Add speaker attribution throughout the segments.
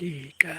Speaker 1: ดีกา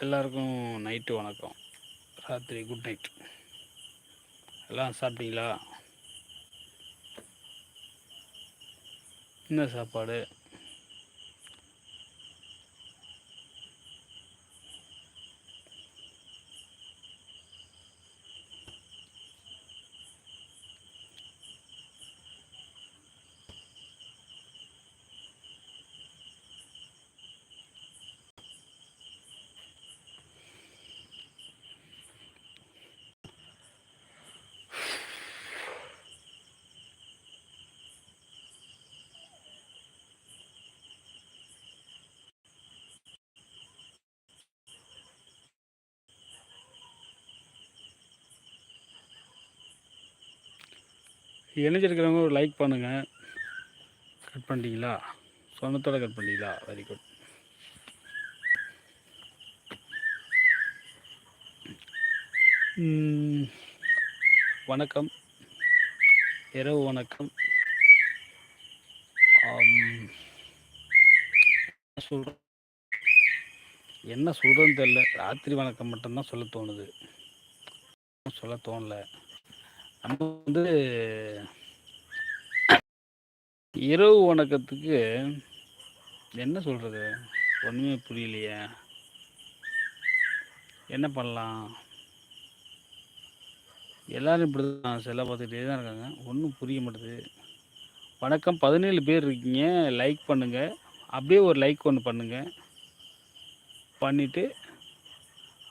Speaker 1: எல்லாருக்கும் நைட்டு வணக்கம். ராத்திரி குட் நைட் எல்லாம் சாப்பிட்டீங்களா? என்ன சாப்பாடு? இணைஞ்சிருக்கிறவங்க ஒரு லைக் பண்ணுங்கள் கட் பண்ணிட்டீங்களா? சொன்னத்தோட கட் பண்ணிட்டீங்களா? வெரி குட் வணக்கம். இரவு வணக்கம். என்ன என்ன சொல்கிறதுன்னு தெரில ராத்திரி வணக்கம் மட்டும்தான் சொல்ல தோணுது. சொல்ல தோணல. நம்ம வந்து இரவு வணக்கத்துக்கு என்ன சொல்கிறது ஒன்றுமே புரியலையே. என்ன பண்ணலாம்? எல்லோரும் இப்படி தான் செல்ல பார்த்துக்கிட்டே தான் இருக்காங்க. ஒன்றும் புரிய மாட்டேது வணக்கம். பதினேழு பேர் இருக்கீங்க. லைக் பண்ணுங்கள் அப்படியே ஒரு லைக் ஒன்று பண்ணுங்கள் பண்ணிவிட்டு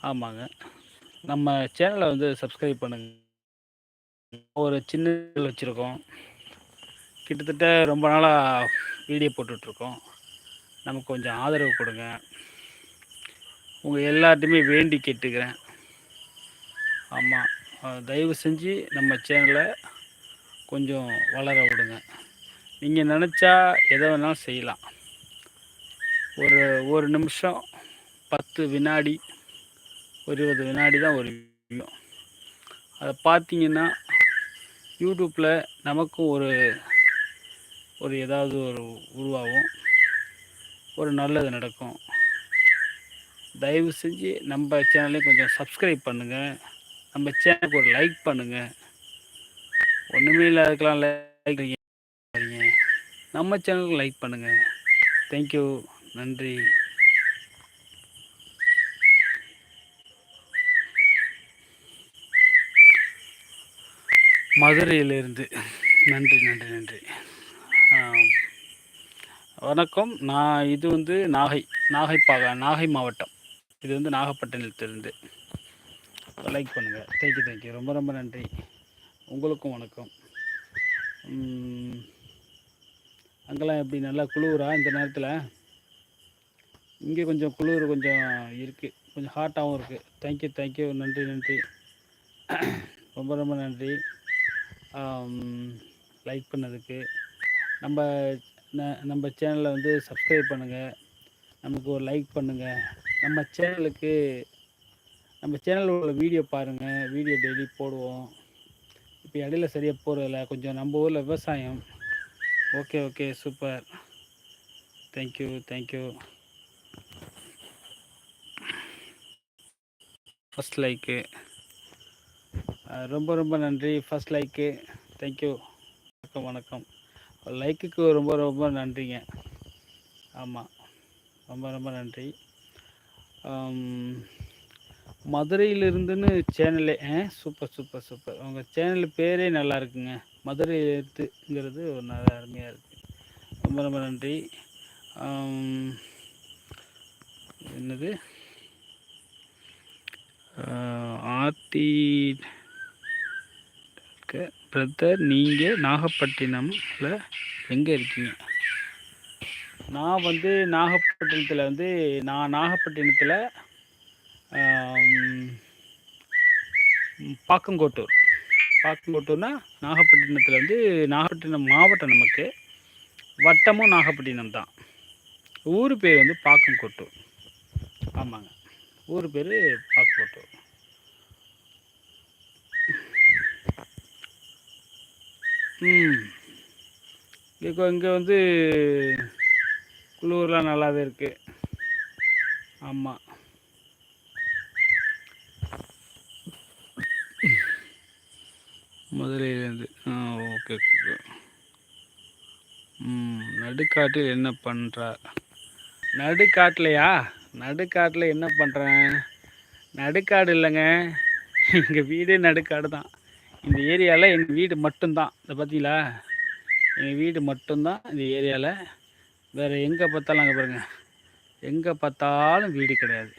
Speaker 1: ஆமாங்க. நம்ம சேனலை வந்து சப்ஸ்கிரைப் பண்ணுங்கள் ஒரு சின்ன வச்சுருக்கோம். கிட்டத்தட்ட ரொம்ப நாளாக வீடியோ போட்டுட்ருக்கோம். நமக்கு கொஞ்சம் ஆதரவு கொடுங்க. உங்கள் எல்லார்ட்டையுமே வேண்டி கேட்டுக்கிறேன். ஆமாம் தயவு செஞ்சு நம்ம சேனலை கொஞ்சம் வளர விடுங்க. நீங்கள் நினச்சா எதை வேணாலும் செய்யலாம். ஒரு ஒரு நிமிஷம் பத்து வினாடி ஒரு இருபது வினாடி தான் ஒரு வீடியோ. அதை பார்த்தீங்கன்னா யூடியூப்பில் நமக்கும் ஒரு ஒரு ஏதாவது ஒரு உருவாகும். ஒரு நல்லது நடக்கும். தயவு செஞ்சு நம்ம சேனலையும் கொஞ்சம் சப்ஸ்கிரைப் பண்ணுங்கள் நம்ம சேனலுக்கு ஒரு லைக் பண்ணுங்கள் ஒன்றுமே இல்லாததுக்கெல்லாம் லைக் நம்ம சேனலுக்கு லைக் பண்ணுங்கள் தேங்க்யூ நன்றி. மதுரையிலிருந்து. நன்றி நன்றி நன்றி. வணக்கம். நான் இது வந்து நாகை நாகை பாக நாகை மாவட்டம். இது வந்து நாகப்பட்டினத்திலிருந்து. லைக் பண்ணுங்கள் தேங்க்யூ தேங்க்யூ ரொம்ப ரொம்ப நன்றி. உங்களுக்கும் வணக்கம். அங்கெல்லாம் எப்படி? நல்லா குளிரா இந்த நேரத்தில்? இங்கே கொஞ்சம் குளிர் கொஞ்சம் இருக்குது கொஞ்சம் ஹாட்டாகவும் இருக்குது தேங்க்யூ தேங்க்யூ நன்றி நன்றி. ரொம்ப ரொம்ப நன்றி. லைக் பண்ணதுக்கு. நம்ம ந- நம்ம சேனலை வந்து சப்ஸ்கிரைப் பண்ணுங்கள் நமக்கு ஒரு லைக் பண்ணுங்கள் நம்ம சேனலுக்கு நம்ம சேனலில் உள்ள வீடியோ பாருங்கள் வீடியோ டெய்லி போடுவோம். இப்போ இடையில சரியாக போகிறதில்ல கொஞ்சம் நம்ம ஊரில் விவசாயம். Okay okay super thank you thank you first like ரொம்ப ரொம்ப நன்றி. ஃபஸ்ட் லைக்கு தேங்க்யூ வணக்கம் வணக்கம். லைக்குக்கு ரொம்ப ரொம்ப நன்றிங்க. ஆமாம் ரொம்ப ரொம்ப நன்றி. மதுரையிலிருந்துன்னு சேனலே ஆ சூப்பர் சூப்பர் சூப்பர். உங்கள் சேனல் பேரே நல்லா இருக்குங்க. மதுரை ஒரு நல்ல அருமையாக இருக்குது ரொம்ப ரொம்ப நன்றி. என்னது? ஆர்த்தி பிரதர் நீங்கள் நாகப்பட்டினம்ல எங்கே இருக்கீங்க? நான் வந்து நாகப்பட்டினத்தில் வந்து நான் நாகப்பட்டினத்தில் பாக்கங்கோட்டூர். பாக்கங்கோட்டூர்னா நாகப்பட்டினத்தில் வந்து நாகப்பட்டினம் மாவட்டம் நமக்கு. வட்டமும் நாகப்பட்டினம் தான். ஊர் பேர் வந்து பாக்கங்கோட்டூர். ஆமாங்க. ஊர் பேர் பாக்கங்கோட்டூர். ம். இப்போ இங்கே வந்து குளூர்லாம் நல்லாவே இருக்குது ஆமாம் முதலையிலேருந்து ஆ ஓகே ஓகே. ம் நடுக்காட்டில் என்ன பண்ணுறா நடுக்காட்டிலையா? நடுக்காட்டில் என்ன பண்ணுறேன் நடுக்காடு இல்லைங்க. எங்கள் வீடே நடுக்காடு தான். இந்த ஏரியாவில் எங்கள் வீடு மட்டும்தான். இதை பார்த்தீங்களா எங்கள் வீடு மட்டும்தான் இந்த ஏரியாவில் வேறு எங்கே பார்த்தாலும் அங்கே பாருங்கள் எங்கே பார்த்தாலும் வீடு கிடையாது.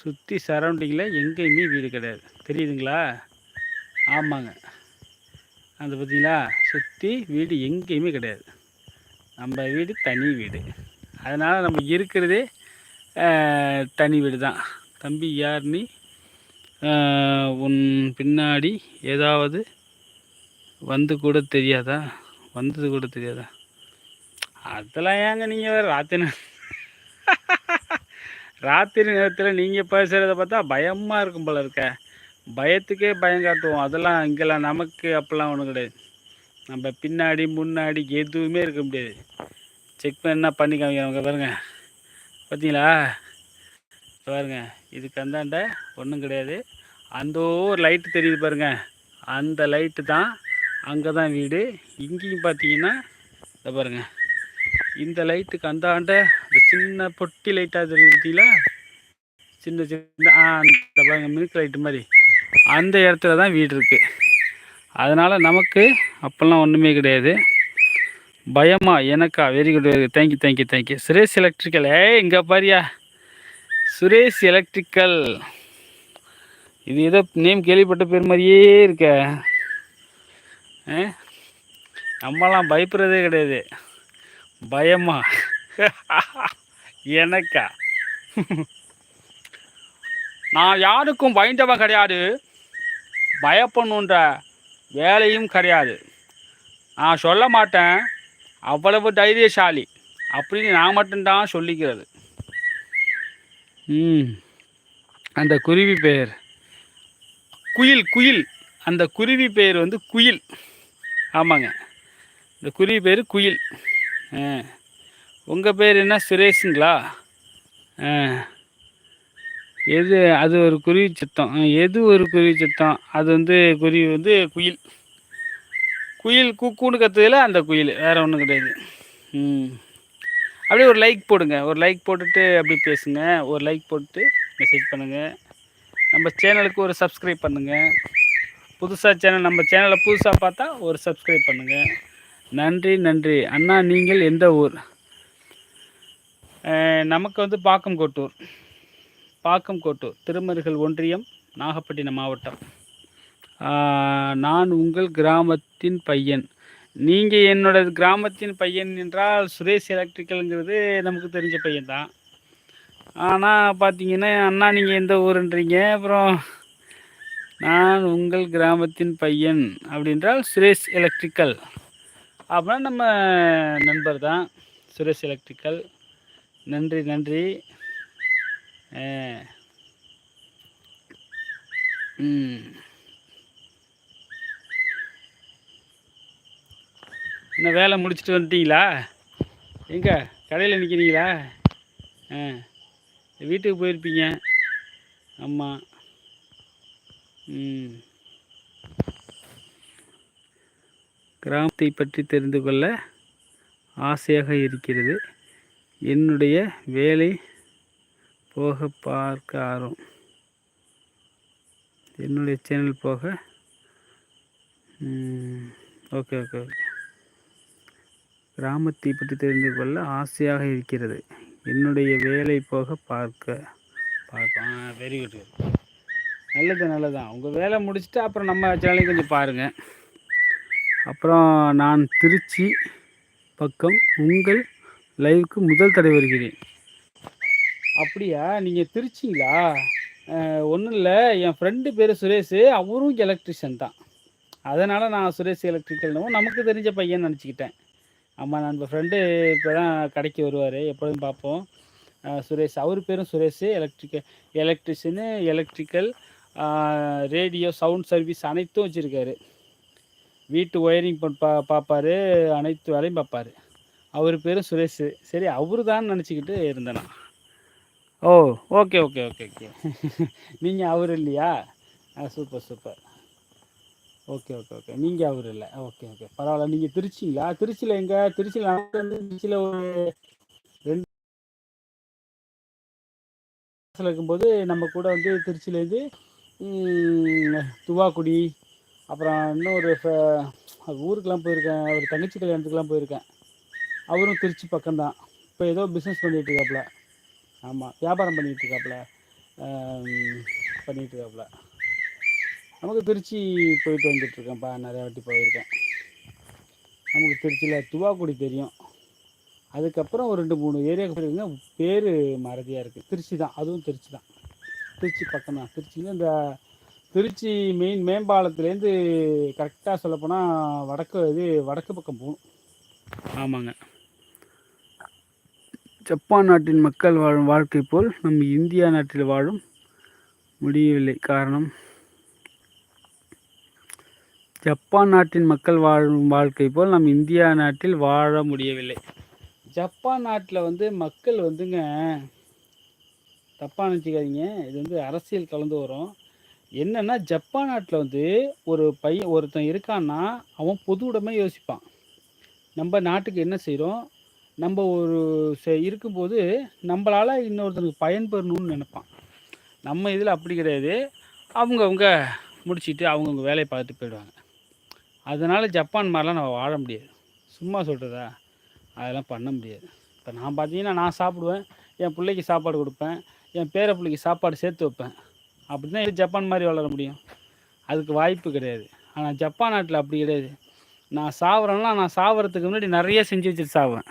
Speaker 1: சுற்றி சரௌண்டிங்கில் எங்கேயுமே வீடு கிடையாது. தெரியுதுங்களா? ஆமாங்க. அந்த பார்த்தீங்களா சுற்றி வீடு எங்கேயுமே கிடையாது. நம்ம வீடு தனி வீடு. அதனால் நம்ம இருக்கிறதே தனி வீடு தான் தம்பி யார் நீ? உன் பின்னாடி ஏதாவது வந்து கூட தெரியாதா? வந்தது கூட தெரியாதா? அதெல்லாம் ஏங்க நீங்கள் வேறு ராத்திரி ராத்திரி நேரத்தில் நீங்கள் பேசுகிறத பார்த்தா பயமாக இருக்கும் போல இருக்க. பயத்துக்கே பயம் காட்டுவோம். அதெல்லாம் இங்கெல்லாம் நமக்கு அப்போல்லாம் ஒன்றும் கிடையாது. நம்ம பின்னாடி முன்னாடி எதுவுமே இருக்க முடியாது. செக் பண்ணால் பண்ணி காமிக்கிறவங்க பாருங்க. பார்த்தீங்களா பாருங்க. இதுக்கு அந்தாண்ட ஒன்றும் கிடையாது. அந்த ஒரு லைட்டு தெரியுது பாருங்க. அந்த லைட்டு தான் அங்கே தான் வீடு. இங்கேயும் பார்த்தீங்கன்னா இதை பாருங்க. இந்த லைட்டுக்கு அந்தாண்ட இந்த சின்ன பொட்டி லைட்டாக தெரியுதுங்களா சின்ன சின்ன ஆ அந்த பாருங்க மில்க் லைட்டு மாதிரி. அந்த இடத்துல தான் வீடு இருக்குது அதனால் நமக்கு அப்போல்லாம் ஒன்றுமே கிடையாது. பயமா எனக்கா very good very good thank you thank you thank you Suresh electrical ஏ இங்கே பாரியா. சுரேஷ் எலக்ட்ரிக்கல் இது ஏதோ நேம் கேள்விப்பட்ட பேர் மாதிரியே இருக்க. ஆ? நம்மலாம் பயப்படுறதே கிடையாது. பயமா? எனக்கா? நான் யாருக்கும் பயந்தவன் கிடையாது. பயப்படணுன்ற வேலையும் கிடையாது. நான் சொல்ல மாட்டேன். அவ்வளவு தைரியசாலி. அப்படின்னு நான் மட்டும்தான் சொல்லிக்கிறது. ம். அந்த குருவி பெயர். குயில் குயில். அந்த குருவி பெயர் வந்து குயில். ஆமாங்க. இந்த குருவி பேர் குயில். ஆ. உங்கள் பேர் என்ன? சுரேஷுங்களா? ஆ. எது அது ஒரு குருவி சத்தம். எது ஒரு குருவி சத்தம்? அது வந்து குருவி வந்து குயில். குயில் கூக்குன்னு கத்துதில் அந்த குயில். வேறு ஒன்றும் கிடையாது. ம். அப்படியே ஒரு லைக் போடுங்க. ஒரு லைக் போட்டுட்டு அப்படி பேசுங்க. ஒரு லைக் போட்டு மெசேஜ் பண்ணுங்கள் நம்ம சேனலுக்கு ஒரு சப்ஸ்கிரைப் பண்ணுங்கள் புதுசாக சேனல் நம்ம சேனலை புதுசாக பார்த்தா ஒரு சப்ஸ்கிரைப் பண்ணுங்கள் நன்றி நன்றி. அண்ணா நீங்கள் எந்த ஊர்? நமக்கு வந்து பாக்கம்கோட்டூர். பாக்கம்கோட்டூர் திருமருகல் ஒன்றியம் நாகப்பட்டினம் மாவட்டம். நான் உங்கள் கிராமத்தின் பையன். நீங்கள் என்னோட கிராமத்தின் பையன் என்றால் சுரேஷ் எலக்ட்ரிக்கலுங்கிறது நமக்கு தெரிஞ்ச பையன் தான் ஆனால் பார்த்தீங்கன்னா அண்ணா நீங்கள் எந்த ஊருன்றீங்க? அப்புறம் நான் உங்கள் கிராமத்தின் பையன் அப்படின்றால் சுரேஷ் எலக்ட்ரிக்கல். அப்படின்னா நம்ம நண்பர் தான் சுரேஷ் எலக்ட்ரிக்கல். நன்றி நன்றி. ம். என்ன வேலை முடிச்சுட்டு வந்துட்டீங்களா? எங்கே? கடையில் நிற்கிறீங்களா ஆ. வீட்டுக்கு போயிருப்பீங்க. ஆமாம் ம். கிராமத்தை பற்றி தெரிந்து கொள்ள ஆசையாக இருக்கிறது. என்னுடைய வேலை போக பார்க்க ஆர்வம். என்னுடைய சேனல் போக ஓகே ஓகே ஓகே. கிராமத்தை பற்றி தெரிந்து கொள்ள ஆசையாக இருக்கிறது. என்னுடைய வேலை போக பார்க்க. பார்ப்பேன் வெரி குட் நல்லது நல்லதான் உங்கள் வேலை முடிச்சுட்டு அப்புறம் நம்ம சேனலையும் கொஞ்சம் பாருங்கள் அப்புறம் நான் திருச்சி பக்கம் உங்கள் லைவுக்கு முதல் தடவை வருகிறேன். அப்படியா? நீங்கள் திருச்சிங்களா? ஒன்றும் இல்லை. என் ஃப்ரெண்டு பேர் சுரேஷ். அவரும் எலக்ட்ரிஷியன் தான். அதனால் நான் சுரேஷ் எலக்ட்ரிக்கல்னவும் நமக்கு தெரிஞ்ச பையன் நினச்சிக்கிட்டேன். ஆமாம் நான் நம்ம ஃப்ரெண்டு இப்போ தான் கடைக்கு வருவார். எப்பொழுதும் பார்ப்போம். சுரேஷ் அவர் பேரும் Suresh. Electrical electrician electrical radio sound service அனைத்தும் வச்சுருக்காரு. வீட்டு ஒயரிங் பா பார்ப்பாரு. அனைத்து வேலையும் பார்ப்பாரு. அவர் பேரும் சுரேஷ். சரி அவரு தான் நினச்சிக்கிட்டு இருந்தேனா oh okay okay okay okay நீங்கள் அவர் இல்லையா? Super super okay okay okay. நீங்கள் அவர் இல்லை. Okay okay. பரவாயில்ல நீங்கள் திருச்சிங்களா? திருச்சியில் எங்கே? திருச்சியில் வந்து திருச்சியில் ஒரு ரெண்டு இருக்கும்போது நம்ம கூட வந்து திருச்சியிலேருந்து துவாக்குடி அப்புறம் இன்னொரு ஒரு ஊருக்கெலாம் போயிருக்கேன். ஒரு தங்கச்சி கல்யாணத்துக்குலாம் போயிருக்கேன். அவரும் திருச்சி பக்கம்தான். இப்போ ஏதோ பிஸ்னஸ் பண்ணிகிட்டு இருக்காப்புல. ஆமாம் வியாபாரம் பண்ணிகிட்டு இருக்காப்புல. பண்ணிகிட்டு இருக்காப்புல. நமக்கு திருச்சி போயிட்டு வந்துட்டுருக்கேன்ப்பா நிறையா வாட்டி போயிருக்கேன். நமக்கு திருச்சியில் துவாக்குடி தெரியும். அதுக்கப்புறம் ஒரு ரெண்டு மூணு ஏரியாவுக்கு போயிருக்கீங்க பேர் மறதியாக இருக்குது திருச்சி தான் அதுவும் திருச்சி தான். திருச்சி பக்கம் தான். திருச்சியில் இந்த திருச்சி மெயின் மேம்பாலத்துலேருந்து கரெக்டாக சொல்லப்போனால் வடக்கு இது வடக்கு பக்கம் போகணும். ஆமாங்க. ஜப்பான் நாட்டின் மக்கள் வாழும் வாழ்க்கை போல் நம் இந்தியா நாட்டில் வாழும் முடியவில்லை. காரணம் ஜப்பான் நாட்டின் மக்கள் வாழும் வாழ்க்கை போல் நம் இந்தியா நாட்டில் வாழ முடியவில்லை. ஜப்பான் நாட்டில் வந்து மக்கள் வந்துங்க தப்பாக நினச்சிக்காதீங்க. இது வந்து அரசியல் கலந்து வரும். என்னன்னா ஜப்பான் நாட்டில் வந்து ஒரு பையன் ஒருத்தன் இருக்கான்னா அவன் பொது உடமை யோசிப்பான். நம்ம நாட்டுக்கு என்ன செய்கிறோம் நம்ம ஒரு செ- இருக்கும்போது நம்மளால் இன்னொருத்தனுக்கு பயன்பெறணும்னு நினைப்பான். நம்ம இதில் அப்படி கிடையாது. அவங்கவுங்க முடிச்சுட்டு அவங்கவுங்க வேலையை பார்த்துட்டு போயிடுவாங்க. அதனால் ஜப்பான் மாதிரிலாம் நம்ம வாழ முடியாது. சும்மா சொல்கிறதா அதெல்லாம் பண்ண முடியாது. இப்போ நான் பார்த்தீங்கன்னா நான் சாப்பிடுவேன் என் பிள்ளைக்கு சாப்பாடு கொடுப்பேன் என் பேர பிள்ளைக்கு சாப்பாடு சேர்த்து வைப்பேன். அப்படி தான் இது ஜப்பான் மாதிரி வளர முடியும்? அதுக்கு வாய்ப்பு கிடையாது. ஆனால் ஜப்பான் நாட்டில் அப்படி கிடையாது. நான் சாவுறேன்னா நான் சாவறதுக்கு முன்னாடி நிறைய செஞ்சு வச்சுட்டு சாவேன்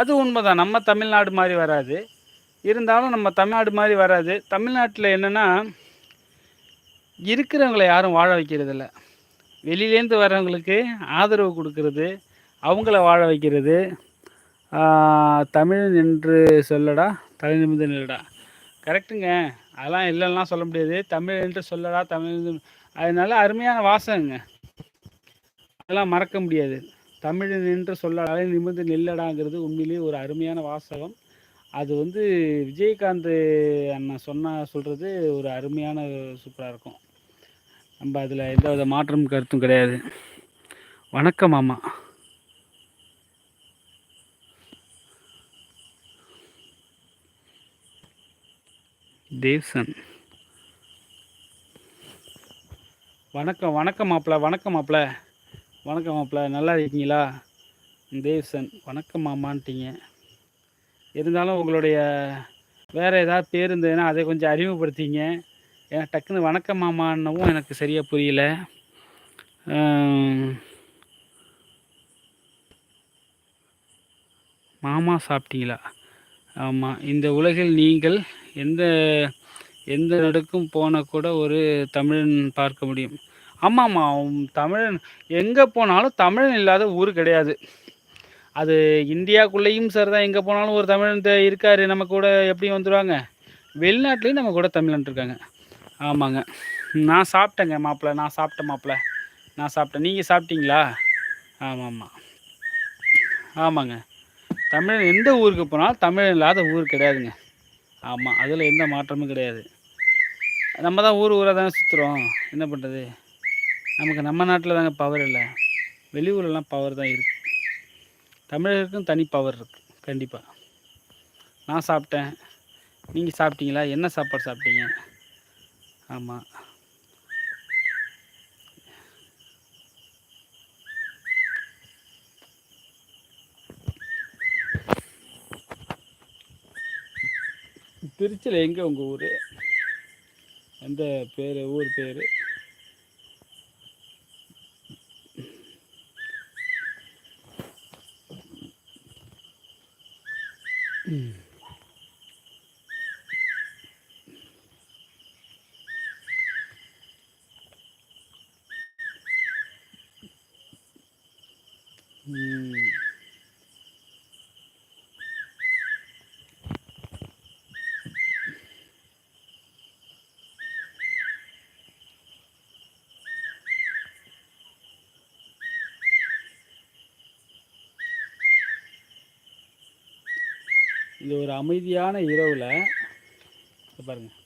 Speaker 1: அது உண்மைதான். நம்ம தமிழ்நாடு மாதிரி வராது. இருந்தாலும் நம்ம தமிழ்நாடு மாதிரி வராது. தமிழ்நாட்டில் என்னென்னா இருக்கிறவங்கள யாரும் வாழ வைக்கிறதில்ல. வெளியிலேருந்து வர்றவங்களுக்கு ஆதரவு கொடுக்கறது அவங்கள வாழ வைக்கிறது. தமிழ் என்று சொல்லடா தலை நிமிர்ந்து நில்லடா. கரெக்டுங்க. அதெல்லாம் இல்லைன்னா சொல்ல முடியாது. தமிழ் என்று சொல்லடா தமிழ் அதனால அருமையான வாசகங்க. அதெல்லாம் மறக்க முடியாது. தமிழ் என்று சொல்லடாலே நிமிர்ந்து நில்லடாங்கிறது உண்மையிலேயே ஒரு அருமையான வாசகம். அது வந்து விஜயகாந்த் அண்ணன் சொன்னால் சொல்கிறது ஒரு அருமையான சூப்பராக இருக்கும். நம்ம அதில் எந்த வித மாற்றம் கருத்தும் கிடையாது. வணக்கம் மாமா தேவ்சன். வணக்கம் வணக்கம் மாப்பிள வணக்கம் மாப்பிள. வணக்கம் மாப்பிள. நல்லா இருக்கீங்களா? தேவ்சன் வணக்கம் மாமான்ட்டீங்க. இருந்தாலும் உங்களுடைய வேறு ஏதாவது பேர் இருந்ததுன்னா அதை கொஞ்சம் அறிமுகப்படுத்திங்க ஏன்னா டக்குன்னு வணக்கம் மாமான்னவும் எனக்கு சரியாக புரியல. மாமா சாப்பிட்டீங்களா? ஆமாம் இந்த உலகில் நீங்கள் எந்த எந்த நடுக்கும் போனால் கூட ஒரு தமிழன் பார்க்க முடியும். ஆமாம்மா தமிழன் எங்கே போனாலும் தமிழன் இல்லாத ஊர் கிடையாது. அது இந்தியாக்குள்ளேயும் சரிதான் எங்கே போனாலும் ஒரு தமிழன் தே- இருக்காரு நம்ம கூட எப்படி வந்துடுவாங்க வெளிநாட்டிலையும் நம்ம கூட தமிழன் இருக்காங்க. ஆமாங்க. நான் சாப்பிட்டேங்க மாப்பிள்ளை நான் சாப்பிட்டேன் மாப்பிள்ளை நான் சாப்பிட்டேன். நீங்கள் சாப்பிட்டீங்களா? ஆமாம் ஆமாம் ஆமாங்க. தமிழன் எந்த ஊருக்கு போனாலும் தமிழன் இல்லாத ஊர் கிடையாதுங்க. ஆமாம் அதில் எந்த மாற்றமும் கிடையாது. நம்ம தான் ஊர் ஊராக தானே சுற்றுறோம் என்ன பண்ணுறது நமக்கு நம்ம நாட்டில் தாங்க பவர் இல்லை. வெளியூர்லாம் பவர் தான் இருக்குது தமிழருக்கும் தனி பவர் இருக்குது கண்டிப்பாக நான் சாப்பிட்டேன். நீங்கள் சாப்பிட்டீங்களா? என்ன சாப்பாடு சாப்பிட்டீங்க? ஆமாம் திருச்சியில் எங்கே உங்கள் ஊர்? எந்த பேர் ஊர் பேர்? இது ஒரு அமைதியான இரவில் பாருங்கள்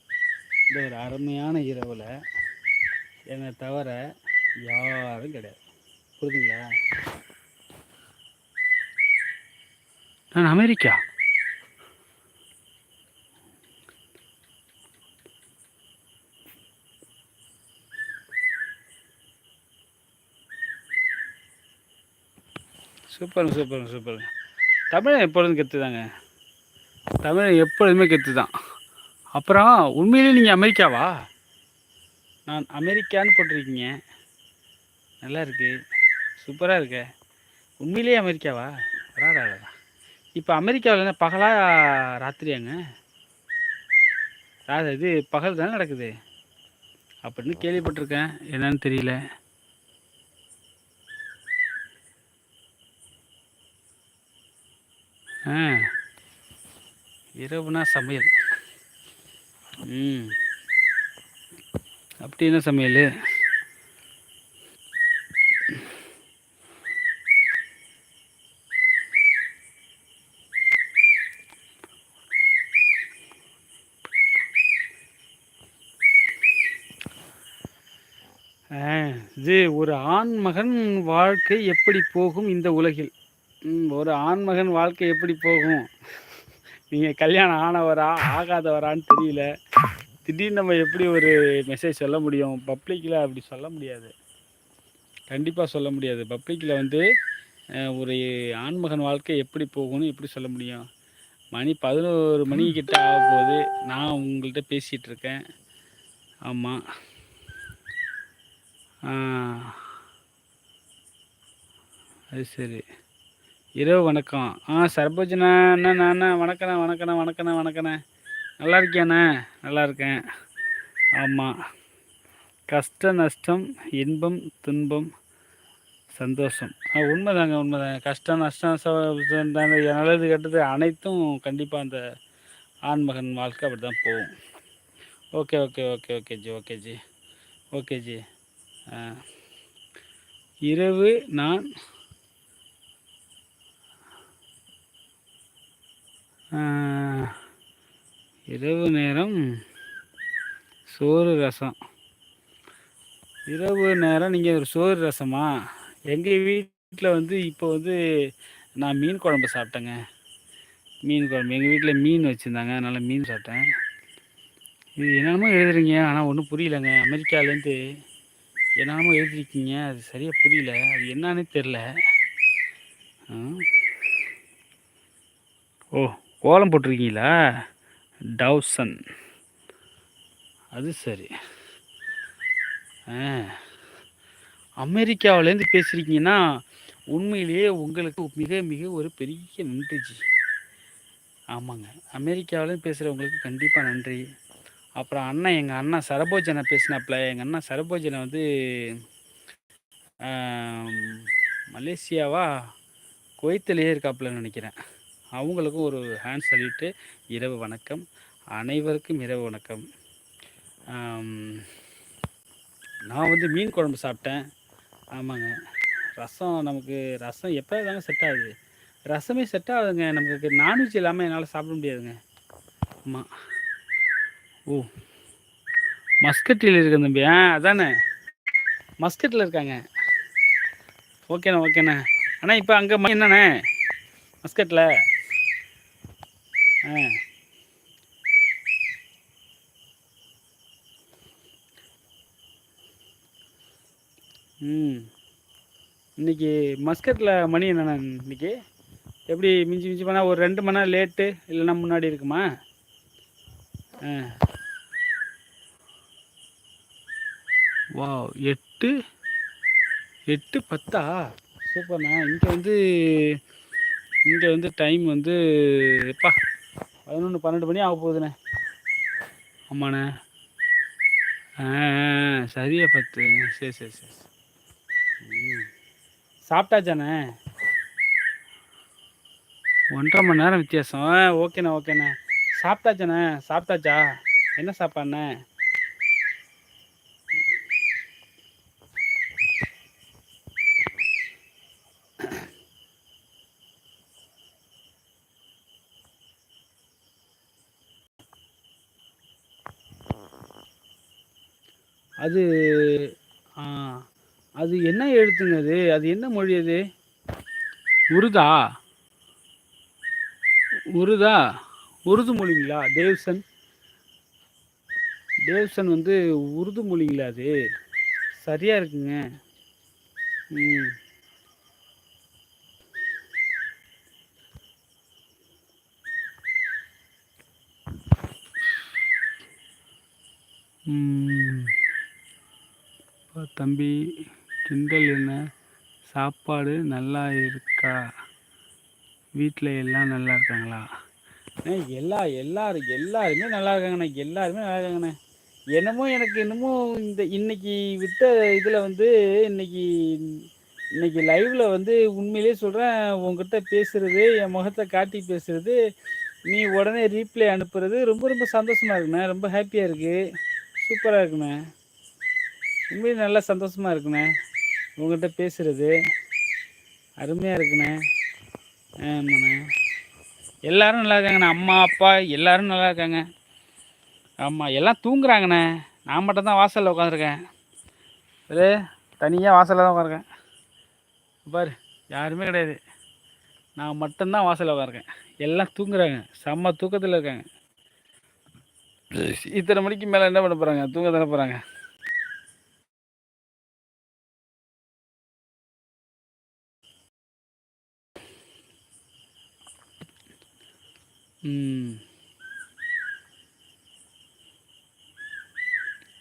Speaker 1: இந்த ஒரு அருமையான இரவில் என்னை தவிர யாரும் கிடையாது. புரியுதுங்களா? நான் அமெரிக்கா. சூப்பருங்க சூப்பருங்க சூப்பருங்க. தமிழ் எப்பொழுதும் கெத்துதாங்க. தமிழ் எப்பொழுதுமே கெத்து தான் அப்புறம் உண்மையிலே நீங்கள் அமெரிக்காவா? நான் அமெரிக்கான்னு போட்டிருக்கீங்க. நல்லா இருக்கு. சூப்பராக இருக்கு. உண்மையிலேயே அமெரிக்காவா? அடாடா இப்போ அமெரிக்காவில் என்ன பகலா ராத்திரியாங்க ராத இது பகல் தானே நடக்குது? அப்படின்னு கேள்விப்பட்டிருக்கேன். என்னன்னு தெரியல. ஆ. இரவுனா சமையல். ம். அப்படி என்ன சமையல்? இது ஒரு ஆண்மகன் வாழ்க்கை எப்படி போகும் இந்த உலகில்? ஒரு ஆண்மகன் வாழ்க்கை எப்படி போகும்? நீங்கள் கல்யாணம் ஆனவரா ஆகாதவரான்னு தெரியல. திடீர்னு நம்ம எப்படி ஒரு மெசேஜ் சொல்ல முடியும்? பப்ளிக்கில் அப்படி சொல்ல முடியாது. கண்டிப்பாக சொல்ல முடியாது. பப்ளிக்கில் வந்து ஒரு ஆண்மகன் வாழ்க்கை எப்படி போகும்னு எப்படி சொல்ல முடியும்? மணி பதினோரு மணிக்கிட்ட ஆக போகுது நான் உங்கள்கிட்ட பேசிகிட்டு இருக்கேன். ஆமாம் அது சரி. இரவு வணக்கம். ஆ சர்போஜனா அண்ணா நான் வணக்கண்ணா வணக்கண்ணா வணக்கண்ணா வணக்கண்ணா. நல்லா இருக்கியாண்ணா? நல்லா இருக்கேன். ஆமாம் கஷ்ட நஷ்டம் இன்பம் துன்பம் சந்தோஷம். ஆ உண்மைதாங்க உண்மைதாங்க. கஷ்டம் நஷ்டம் நல்லது கெட்டது அனைத்தும் கண்டிப்பாக அந்த ஆண்மகன் வாழ்க்கை அப்படி தான் போகும். Okay okay okay okay ji okay ji. Okay ji. இரவு நான் இரவு நேரம் சோறு ரசம். இரவு நேரம் நீங்கள் ஒரு சோறு ரசமா? எங்கள் வீட்டில் வந்து இப்போ வந்து நான் மீன் குழம்பு சாப்பிட்டேங்க. மீன் குழம்பு. எங்கள் வீட்டில் மீன் வச்சுருந்தாங்க. அதனால் மீன் சாப்பிட்டேன். இது என்னென்னமோ எழுதுறீங்க. ஆனால் ஒன்றும் புரியலங்க. அமெரிக்காலேருந்து என்னென்னமோ எழுதிருக்கீங்க. அது சரியாக புரியல. அது என்னன்னு தெரில ஓ. கோலம் போட்டிருக்கீங்களா? டவுசன். அது சரி. அமெரிக்காவிலேருந்து பேசுகிறீங்கன்னா உண்மையிலேயே உங்களுக்கு மிக மிக ஒரு பெரிய நன்றிஜி ஆமாங்க. அமெரிக்காவிலேருந்து பேசுகிறவங்களுக்கு கண்டிப்பாக நன்றி. அப்புறம் அண்ணன் எங்கள் அண்ணன் சரபோஜனை பேசினாப்புல எங்கள் அண்ணன் சரபோஜனை வந்து மலேசியாவா? குவைத்திலேயே இருக்காப்புலன்னு நினைக்கிறேன். அவங்களுக்கும் ஒரு ஹேண்ட் சல்யூட்டு இரவு வணக்கம். அனைவருக்கும் இரவு வணக்கம். நான் வந்து மீன் குழம்பு சாப்பிட்டேன். ஆமாங்க. ரசம் நமக்கு ரசம் எப்போ தாங்க செட் ஆகுது. ரசமே செட் ஆகுதுங்க. நமக்கு நான்வெஜ் இல்லாமல் என்னால் சாப்பிட முடியாதுங்க. ஆமாம் ஓ. மஸ்கட்டில் இருக்க தம்பி. ஆ அதானே. மஸ்கட்டில் இருக்காங்க. ஓகேண்ணா ஓகேண்ணா அண்ணா. இப்போ அங்கே என்னண்ணே? மஸ்கட்டில் ம். இன்னைக்கு மஸ்கட்டில் மணி என்னண்ணா இன்னைக்கு? எப்படி மிஞ்சி மிஞ்சி பண்ணால் ஒரு ரெண்டு மணி நேரம் லேட்டு இல்லைன்னா முன்னாடி இருக்குமா? ஆ. வா எட்டு? எட்டு பத்தா? சூப்பர்ண்ணா. இங்கே வந்து இங்கே வந்து டைம் வந்து எப்பா பதினொன்று பன்னெண்டு மணி ஆக போகுதுண்ணே. ஆமாண்ணே. ஆ சரியா பத்து. சரி சரி சரி. ம். சாப்பிட்டாச்சாண்ணே? ஒன்றரை மணி நேரம் வித்தியாசம். ஓகேண்ணே ஓகேண்ணே. சாப்பிட்டாச்சாண்ணே? சாப்பிட்டாச்சா? என்ன சாப்பாடுண்ணே? அது அது என்ன எழுத்துங்க அது? அது என்ன மொழி அது? உருதா உருதா உருது மொழிங்களா? தேவ்சன்? தேவ்சன் வந்து உருது மொழிங்களா அது? சரியாக இருக்குங்க. ம். அப்பா தம்பி கிண்டல் என்ன? சாப்பாடு நல்லா இருக்கா? வீட்டில் எல்லாம் நல்லா இருக்காங்களா? அண்ணே எல்லா எல்லாரும் எல்லாருமே நல்லா இருக்காங்கண்ணே எல்லாருமே நல்லா இருக்காங்கண்ணே. என்னமோ எனக்கு என்னமோ இந்த இன்னைக்கு விட்ட இதில் வந்து இன்னைக்கு இன்னைக்கு லைவ்ல வந்து உண்மையிலேயே சொல்கிறேன் உங்ககிட்ட பேசுறது என் முகத்தை காட்டி பேசுறது நீ உடனே ரீப்ளே அனுப்புறது ரொம்ப ரொம்ப சந்தோஷமா இருக்குண்ணே ரொம்ப ஹாப்பியாக இருக்குது சூப்பராக இருக்குண்ணே. உண்மையிலே நல்லா சந்தோஷமாக இருக்குண்ணே. உங்கள்கிட்ட பேசுகிறது அருமையாக இருக்குண்ணே. ஆமாண்ணே. எல்லோரும் நல்லா இருக்காங்கண்ணே. அம்மா அப்பா எல்லோரும் நல்லா இருக்காங்க. ஆமாம் எல்லாம் தூங்குறாங்கண்ணே. நான் மட்டும்தான் வாசலில் உட்காந்துருக்கேன் அது தனியாக வாசலில் தான் உட்காருக்கேன் பாரு யாருமே கிடையாது. நான் மட்டும்தான் வாசலில் உட்காருக்கேன் எல்லாம் தூங்குறாங்க. செம்ம தூக்கத்தில் இருக்காங்க. இத்தனை மணிக்கு மேலே என்ன பண்ண போகிறாங்க தூங்க தானே போகிறாங்க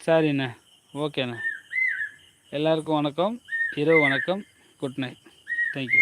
Speaker 1: சரிண்ணே. ஓகேண்ணே. எல்லாருக்கும் வணக்கம். இரவு வணக்கம். Good night. தேங்க்யூ